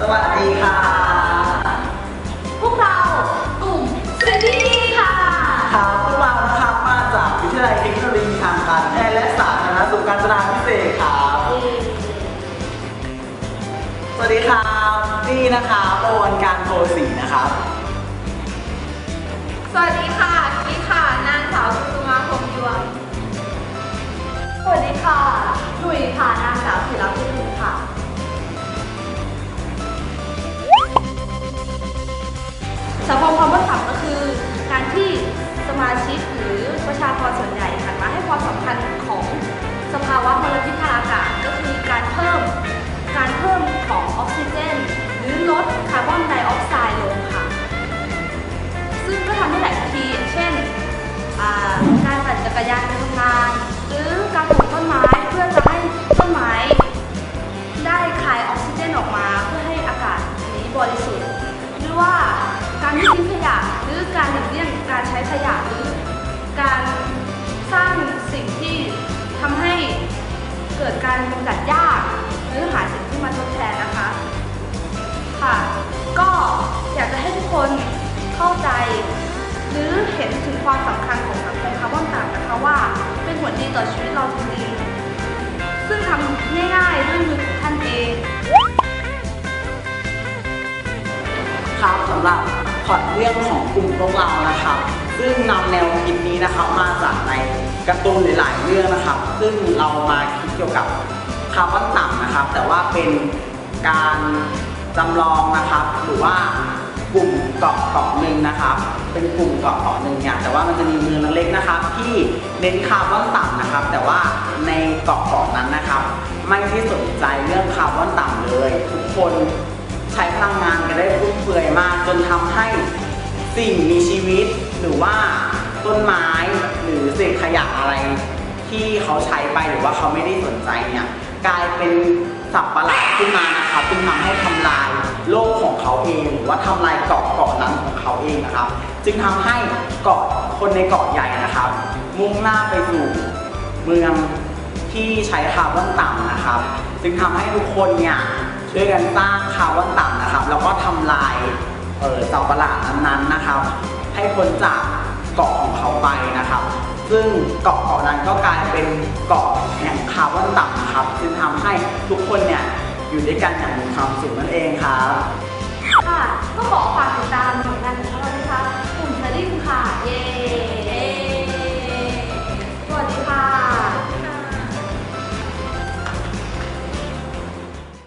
สวัสดีค่ะ พวกเรากลุ่มเซดี้ค่ะครับพวกเรานะครับมาจากวิทยาลัยเทคโนโลยีทางการแพทย์และสาธารณสุขการจนาพิเศษครับ สวัสดีครับนี่นะคะโบนการโทรสีนะครับ สวัสดีค่ะนี่ค่ะ นางสาวสุมาพรหมยวงสวัสดีค่ะหนุ่ยค่ะ นางสาว สังคมความว่าสัมก็คือการที่สมาชิกหรือประชากรส่วนใหญ่หันมาให้ความสำคัญของสภาวะมลพิษทางอากาศก็คือการเพิ่มการเพิ่มของออกซิเจน หรือลดคาร์บอนไดออกไซด์ลงค่ะ ซึ่งก็ทำได้หลายวิธีเช่นการปั่นจักรยาน การไม่ทิ้งขยะหรือการหลีกเลี่ยงการใช้ขยะหรือ การสร้างสิ่งที่ทำให้เกิดการกำจัดหญ้าหรือหาสิ่งที่มาทดแทนนะคะค่ะ ก็อยากจะให้ทุกคนเข้าใจ หรือเห็นถึงความสำคัญของสังคมคาร์บอนต่ำนะคะว่า เป็นผลดีต่อชีวิตเราจริงๆซึ่งทำง่ายๆด้วยมือของท่านเองครับสำหรับ พล็อตเรื่องของกลุ่มพวกเรานะครับซึ่งนำแนวคิดนี้นะครับมาจากในการ์ตูนหลาย ๆ เรื่องนะครับซึ่งเรามาคิดเกี่ยวกับคาร์บอนต่ำนะครับ แต่ว่าเป็นการจำลองนะครับ หรือว่ากลุ่มเกาะเกาะหนึ่งนะครับ เป็นกลุ่มเกาะเกาะหนึ่งเนี่ยแต่ว่ามันจะมีเมืองเล็กๆนะครับ ที่เน้นคาร์บอนต่ำนะครับ แต่ว่าในเกาะเกาะนั้นนะครับ ไม่ได้สนใจเรื่องคาร์บอนต่ำเลย ทุกคนใช้พลังงาน ได้ฟุ่มเฟือยมาก จนทำให้สิ่งมีชีวิต หรือว่าต้นไม้หรือเศษขยะอะไร ที่เขาใช้ไปหรือว่าเขาไม่ได้สนใจเนี่ยกลายเป็นสับประหลาดขึ้นมานะครับจึงทำให้ทำลายโลกของเขาเองหรือว่าทำลายเกาะเกาะนั้นของเขาเองนะครับ จึงทำให้เกาะคนในเกาะใหญ่นะครับ มุ่งหน้าไปสู่เมืองที่ใช้คาร์บอนต่ำนะครับ จึงทำให้ทุกคนเนี่ย ด้วยกันสร้างคาร์บอนต่ำนะครับ แล้วก็ทำลายเออสัตว์ประหลาดนั้นๆนะครับ ให้พ้นจากเกาะของเขาไปนะครับ ซึ่งเกาะเกาะนั้นก็กลายเป็นเกาะแห่งคาร์บอนต่ำครับจึงทำให้ทุกคนเนี่ยอยู่ด้วยกันอย่างมีความสุขนั่นเองครับ